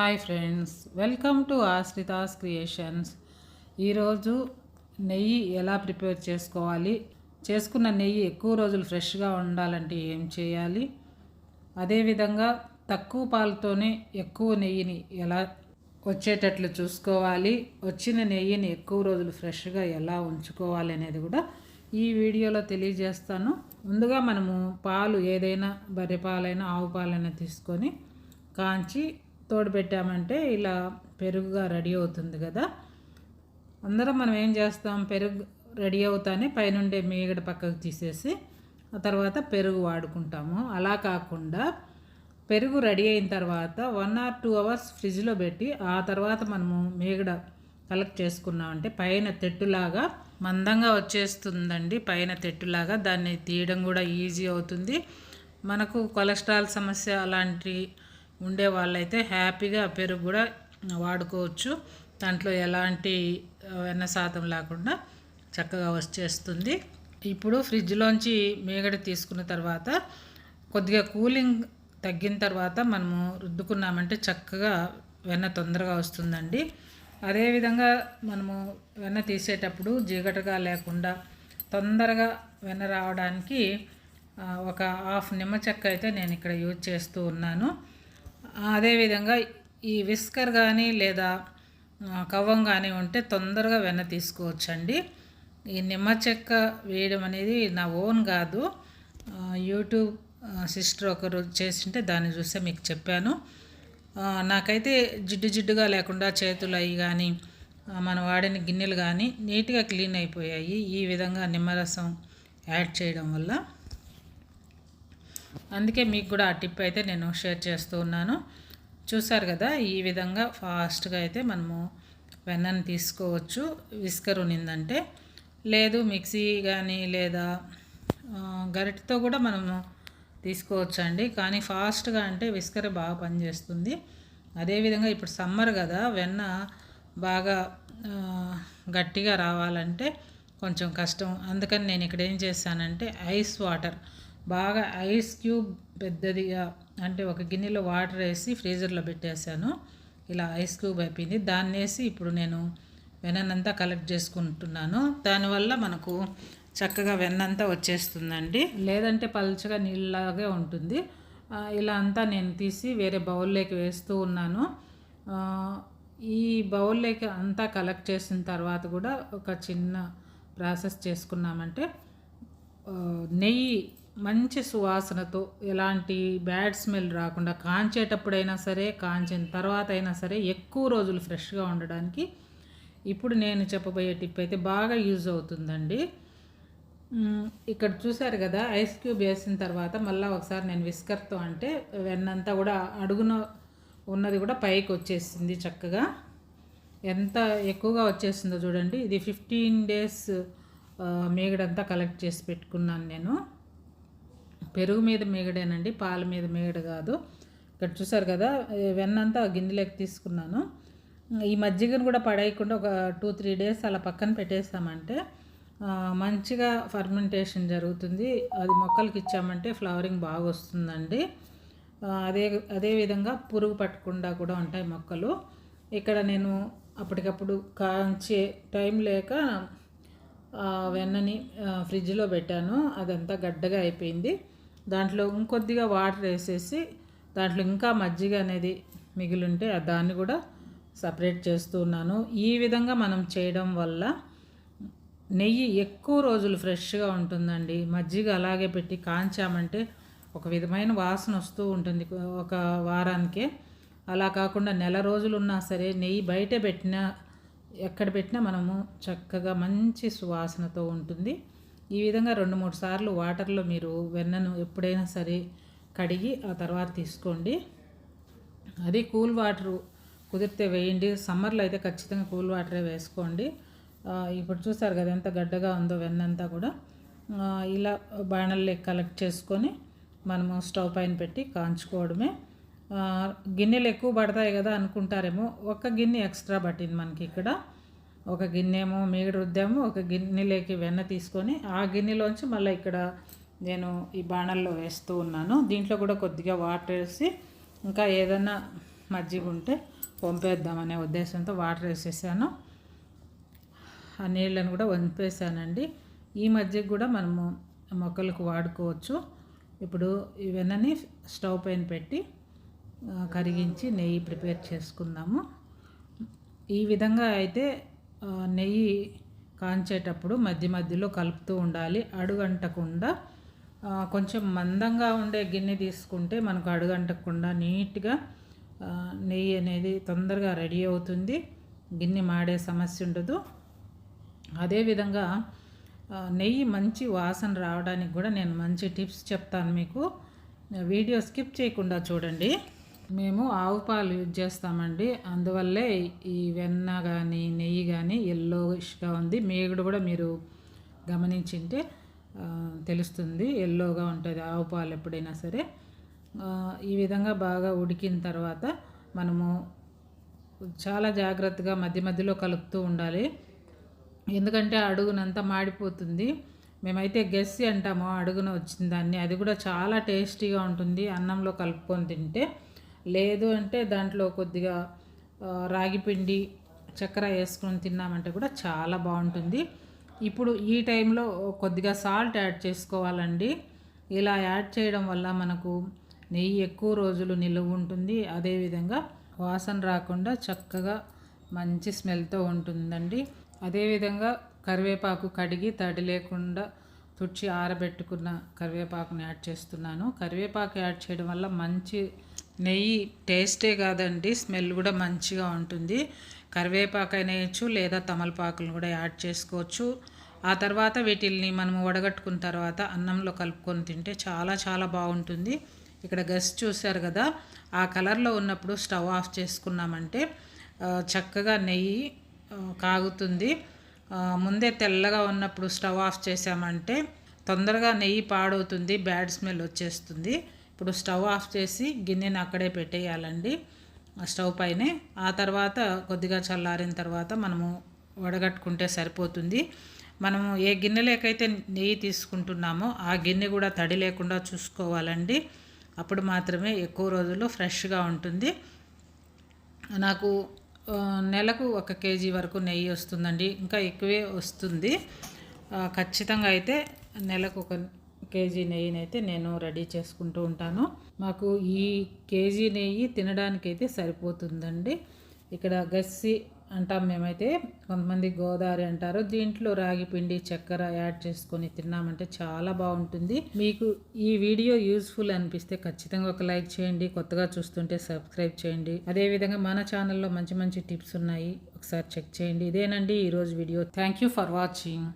Hi friends welcome to Ashrita's creations. ఈరోజు నెయ్యి ఎలా ప్రిపేర్ చేసుకోవాలి? చేసుకున్న నెయ్యి ఎక్కువ రోజులు ఫ్రెష్గా ఉండాలంటే ఏం చేయాలి? అదేవిధంగా తక్కువ పాలతోనే ఎక్కువ నెయ్యిని ఎలా వచ్చేటట్లు చూసుకోవాలి? వచ్చిన నెయ్యిని ఎక్కువ రోజులు ఫ్రెష్గా ఎలా ఉంచుకోవాలి అనేది కూడా ఈ వీడియోలో తెలియజేస్తాను. ముందుగా మనము పాలు ఏదైనా బర్రె పాలైనా ఆవు పాలైనా తీసుకొని కాంచి తోడు పెట్టామంటే ఇలా పెరుగుగా రెడీ అవుతుంది కదా. అందరం మనం ఏం చేస్తాం? పెరుగు రెడీ అవుతానే పైనుండే మీగడ పక్కకు తీసేసి ఆ తర్వాత పెరుగు వాడుకుంటాము. అలా కాకుండా పెరుగు రెడీ అయిన తర్వాత వన్ ఆర్ టూ అవర్స్ ఫ్రిడ్జ్లో పెట్టి ఆ తర్వాత మనము మీగడ కలెక్ట్ చేసుకున్నామంటే పైన తెట్టులాగా మందంగా వచ్చేస్తుందండి. పైన తెట్టులాగా దాన్ని తీయడం కూడా ఈజీ అవుతుంది. మనకు కొలెస్ట్రాల్ సమస్య అలాంటి ఉండే వాళ్ళైతే హ్యాపీగా పెరుగు కూడా వాడుకోవచ్చు. దాంట్లో ఎలాంటి వెన్న శాతం లేకుండా చక్కగా వచ్చేస్తుంది. ఇప్పుడు ఫ్రిడ్జ్లోంచి మేగడ తీసుకున్న తర్వాత కొద్దిగా కూలింగ్ తగ్గిన తర్వాత మనము రుద్దుకున్నామంటే చక్కగా వెన్న తొందరగా వస్తుందండి. అదేవిధంగా మనము వెన్న తీసేటప్పుడు జిగటగా లేకుండా తొందరగా వెన్న రావడానికి ఒక హాఫ్ నిమ్మ చెక్క అయితే నేను ఇక్కడ యూజ్ చేస్తూ ఉన్నాను. అదేవిధంగా ఈ విస్కర్ కానీ లేదా కవ్వం కానీ ఉంటే తొందరగా వెన్న తీసుకోవచ్చండి. ఈ నిమ్మ చెక్క వేయడం అనేది నా ఓన్ కాదు. యూట్యూబ్ సిస్టర్ ఒకరు చేసింటే దాన్ని చూస్తే మీకు చెప్పాను. నాకైతే జిడ్డు జిడ్డుగా లేకుండా చేతులు అవి కానీ మనం వాడిన గిన్నెలు కానీ నీట్గా క్లీన్ అయిపోయాయి. ఈ విధంగా నిమ్మరసం యాడ్ చేయడం వల్ల. అందుకే మీకు కూడా ఆ టిప్ అయితే నేను షేర్ చేస్తూ ఉన్నాను. చూసారు కదా ఈ విధంగా ఫాస్ట్గా అయితే మనము వెన్నను తీసుకోవచ్చు. విస్కర్ ఉన్నిందంటే లేదు మిక్సీ కానీ లేదా గరిటతో కూడా మనము తీసుకోవచ్చు అండి కానీ ఫాస్ట్గా అంటే విస్కర్ బాగా పనిచేస్తుంది. అదేవిధంగా ఇప్పుడు సమ్మర్ కదా వెన్న బాగా గట్టిగా రావాలంటే కొంచెం కష్టం. అందుకని నేను ఇక్కడ ఏం చేశానంటే ఐస్ వాటర్ బాగా ఐస్ క్యూబ్ పెద్దదిగా అంటే ఒక గిన్నెలో వాటర్ వేసి ఫ్రీజర్లో పెట్టేశాను. ఇలా ఐస్ క్యూబ్ అయిపోయింది. దాన్ని వేసి ఇప్పుడు నేను వెనంతా కలెక్ట్ చేసుకుంటున్నాను. దానివల్ల మనకు చక్కగా వెన్నంతా వచ్చేస్తుందండి. లేదంటే పలుచగా నీళ్ళలాగే ఉంటుంది. ఇలా అంతా నేను తీసి వేరే బౌల్లోకి వేస్తూ ఉన్నాను. ఈ బౌల్లోకి అంతా కలెక్ట్ చేసిన తర్వాత కూడా ఒక చిన్న ప్రాసెస్ చేసుకున్నామంటే నెయ్యి మంచి సువాసనతో ఎలాంటి బ్యాడ్ స్మెల్ రాకుండా కాంచేటప్పుడైనా సరే కాంచిన తర్వాత అయినా సరే ఎక్కువ రోజులు ఫ్రెష్గా ఉండడానికి ఇప్పుడు నేను చెప్పబోయే టిప్ అయితే బాగా యూజ్ అవుతుందండి. ఇక్కడ చూశారు కదా ఐస్ క్యూబ్ వేసిన తర్వాత మళ్ళీ ఒకసారి నేను విస్కర్తో అంటే వెన్నంతా కూడా అడుగున ఉన్నది కూడా పైకి వచ్చేసింది చక్కగా. ఎంత ఎక్కువగా వచ్చేసిందో చూడండి ఇది ఫిఫ్టీన్ డేస్ మేగడంతా కలెక్ట్ చేసి పెట్టుకున్నాను నేను. పెరుగు మీద మేగడేనండి పాల మీద మేగడ కాదు. ఇక్కడ చూసారు కదా వెన్నంతా గిన్నెలోకి తీసుకున్నాను. ఈ మజ్జిగను కూడా పడేయకుండా ఒక టూ త్రీ డేస్ అలా పక్కన పెట్టేస్తామంటే మంచిగా ఫర్మెంటేషన్ జరుగుతుంది. అది మొక్కలకి ఇచ్చామంటే ఫ్లవరింగ్ బాగా వస్తుందండి. అదే అదేవిధంగా పురుగు పట్టకుండా కూడా ఉంటాయి మొక్కలు. ఇక్కడ నేను అప్పటికప్పుడు కాంచే టైం లేక వెన్నని ఫ్రిడ్జ్లో పెట్టాను. అదంతా గడ్డగా అయిపోయింది. దాంట్లో ఇంకొద్దిగా వాటర్ వేసేసి దాంట్లో ఇంకా మజ్జిగ అనేది మిగిలింటే దాన్ని కూడా సపరేట్ చేస్తున్నాను ఈ విధంగా మనం చేయడం వల్ల నెయ్యి ఎక్కువ రోజులు ఫ్రెష్గా ఉంటుందండి. మజ్జిగ అలాగే పెట్టి కాంచామంటే ఒక విధమైన వాసన వస్తూ ఉంటుంది ఒక వారానికే. అలా కాకుండా నెల రోజులు ఉన్నా సరే నెయ్యి బయట పెట్టినా ఎక్కడ పెట్టినా మనము చక్కగా మంచి సువాసనతో ఉంటుంది. ఈ విధంగా రెండు మూడు సార్లు వాటర్లో మీరు వెన్నను ఎప్పుడైనా సరే కడిగి ఆ తర్వాత తీసుకోండి. అది కూల్ వాటర్ కుదిరితే వేయండి. సమ్మర్లో అయితే ఖచ్చితంగా కూల్ వాటరే వేసుకోండి. ఇప్పుడు చూసారు కదా ఎంత గడ్డగా ఉందో వెన్నంతా కూడా. ఇలా బాణల్ని కలెక్ట్ చేసుకొని మనము స్టవ్ పైన పెట్టి కాంచుకోవడమే. గిన్నెలు ఎక్కువ పడతాయి కదా అనుకుంటారేమో. ఒక గిన్నె ఎక్స్ట్రా పట్టింది మనకి ఇక్కడ. ఒక గిన్నెమో మీగడ రుద్దాము ఒక గిన్నెలోకి వెన్న తీసుకొని ఆ గిన్నెలోంచి మళ్ళీ ఇక్కడ నేను ఈ బాణల్లో వేస్తూ ఉన్నాను. దీంట్లో కూడా కొద్దిగా వాటర్ వేసి ఇంకా ఏదైనా మజ్జిగ ఉంటే పంపేద్దామనే ఉద్దేశంతో వాటర్ వేసేసాను. ఆ నీళ్ళను కూడా వంపేసానండి ఈ మధ్యకి కూడా మనము మొక్కలకు వాడుకోవచ్చు. ఇప్పుడు ఈ వెన్నని స్టవ్ పైన పెట్టి కరిగించి నెయ్యి ప్రిపేర్ చేసుకుందాము. ఈ విధంగా అయితే నెయ్యి కాంచేటప్పుడు మధ్య మధ్యలో కలుపుతూ ఉండాలి. అడుగంటకుండా కొంచెం మందంగా ఉండే గిన్నె తీసుకుంటే మనకు అడుగంటకుండా నీట్గా నెయ్యి అనేది తొందరగా రెడీ అవుతుంది. గిన్నె మాడే సమస్య ఉండదు. అదేవిధంగా నెయ్యి మంచి వాసన రావడానికి కూడా నేను మంచి టిప్స్ చెప్తాను మీకు. వీడియో స్కిప్ చేయకుండా చూడండి. మేము ఆవు పాలు యూజ్ చేస్తామండి. అందువల్లే ఈ వెన్న కానీ నెయ్యి కానీ ఎల్లోగా ఉంది. మేగుడు కూడా మీరు గమనించింటే తెలుస్తుంది. ఎల్లోగా ఉంటుంది ఆవు పాలు ఎప్పుడైనా సరే. ఈ విధంగా బాగా ఉడికిన తర్వాత మనము చాలా జాగ్రత్తగా మధ్య మధ్యలో కలుపుతూ ఉండాలి. ఎందుకంటే అడుగునంతా మాడిపోతుంది. మేమైతే గెస్సి అంటాము అడుగున వచ్చిన దాన్ని. అది కూడా చాలా టేస్టీగా ఉంటుంది. అన్నంలో కలుపుకొని తింటే. లేదు అంటే దాంట్లో కొద్దిగా రాగిపిండి రాగి పిండి చక్కెర వేసుకొని తిన్నామంటే కూడా చాలా బాగుంటుంది. ఇప్పుడు ఈ టైంలో కొద్దిగా సాల్ట్ యాడ్ చేసుకోవాలండి. ఇలా యాడ్ చేయడం వల్ల మనకు నెయ్యి ఎక్కువ రోజులు నిలువ ఉంటుంది. అదేవిధంగా వాసన రాకుండా చక్కగా మంచి స్మెల్తో ఉంటుందండి. అదేవిధంగా కరివేపాకు కడిగి తడి లేకుండా తుడిచి ఆరబెట్టుకున్న కరివేపాకుని యాడ్ చేస్తున్నాను. కరివేపాకు యాడ్ చేయడం వల్ల మంచి నెయ్యి టేస్టే కాదండి స్మెల్ కూడా మంచిగా ఉంటుంది. కరివేపాకు అయినా వేయచ్చు లేదా తమలపాకులను కూడా యాడ్ చేసుకోవచ్చు. ఆ తర్వాత వీటిల్ని మనం వడగట్టుకున్న తర్వాత అన్నంలో కలుపుకొని తింటే చాలా చాలా బాగుంటుంది. ఇక్కడ గస్ చూశారు కదా ఆ కలర్లో ఉన్నప్పుడు స్టవ్ ఆఫ్ చేసుకున్నామంటే చక్కగా నెయ్యి కాగుతుంది. ముందే తెల్లగా ఉన్నప్పుడు స్టవ్ ఆఫ్ చేసామంటే తొందరగా నెయ్యి పాడవుతుంది బ్యాడ్ స్మెల్ వచ్చేస్తుంది. ఇప్పుడు స్టవ్ ఆఫ్ చేసి గిన్నెని అక్కడే పెట్టేయాలండి. ఆ స్టవ్ పైనే. ఆ తర్వాత కొద్దిగా చల్లారిన తర్వాత మనము వడగట్టుకుంటే సరిపోతుంది. మనము ఏ గిన్నెలోకైతే నెయ్యి తీసుకుంటున్నామో ఆ గిన్నె కూడా తడి లేకుండా చూసుకోవాలండి. అప్పుడు మాత్రమే ఎక్కువ రోజులు ఫ్రెష్గా ఉంటుంది. నాకు నెలకు ఒక కేజీ వరకు నెయ్యి వస్తుందండి. ఇంకా ఎక్కువే వస్తుంది. ఖచ్చితంగా అయితే నెలకు ఒక కేజీ నెయ్యిని అయితే నేను రెడీ చేసుకుంటూ ఉంటాను. మాకు ఈ కేజీ నెయ్యి తినడానికైతే సరిపోతుందండి. ఇక్కడ గస్సి అంటాం మేమైతే కొంతమంది గోదావరి అంటారు. దీంట్లో రాగి పిండి చక్కెర యాడ్ చేసుకొని తిన్నామంటే చాలా బాగుంటుంది. మీకు ఈ వీడియో యూస్ఫుల్ అనిపిస్తే ఖచ్చితంగా ఒక లైక్ చేయండి కొత్తగా చూస్తుంటే సబ్స్క్రైబ్ చేయండి. అదేవిధంగా మన ఛానల్లో మంచి మంచి టిప్స్ ఉన్నాయి ఒకసారి చెక్ చేయండి. ఇదేనండి ఈరోజు video. Thank you for watching.